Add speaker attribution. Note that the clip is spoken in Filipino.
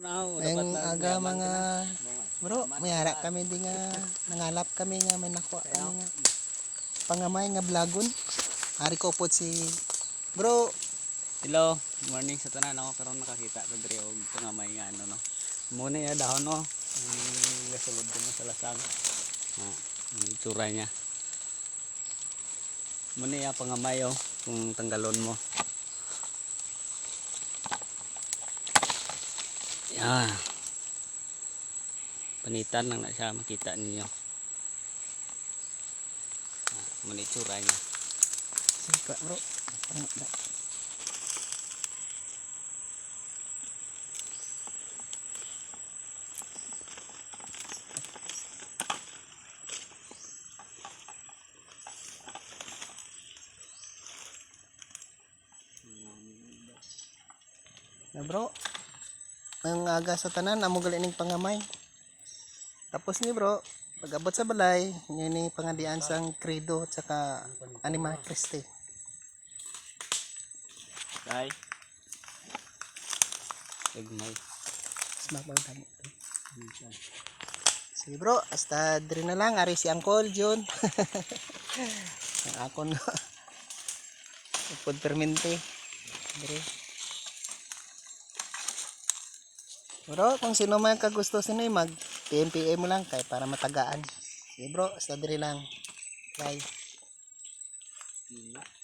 Speaker 1: Ayong aga mga bro, may hara kami di nga nangalap kami nga may nakuha kami nga pangamay nga blagon. Ari ko po si bro.
Speaker 2: Hello, good morning sa tanan ako karon nakakita ko diri og pangamay nga ano no. Muna ya dahon no. Ang gasulod mo sa lasang. Ah, ang itsura niya. Muna ya pangamay oh, kung tanggalon mo. Yan. Panitan lang na siya makita ninyo. Ah, muna itsura niya.
Speaker 1: Sika bro. Na bro. Ang aga sa tanan amo gali ning pangamay. Tapos ni bro, pag-abot sa balay, yun ni pangandian sang credo at saka anima Christi.
Speaker 2: Kay. Igmay.
Speaker 1: Smack dami. Sige bro, hasta diri na lang. Ari si Uncle John. Ang ako na. Upod permente. Bro, kung sino man kagusto sino yung mag PMPA mo lang kay para matagaan. Sige bro, sa lang. Bye. Mm -hmm.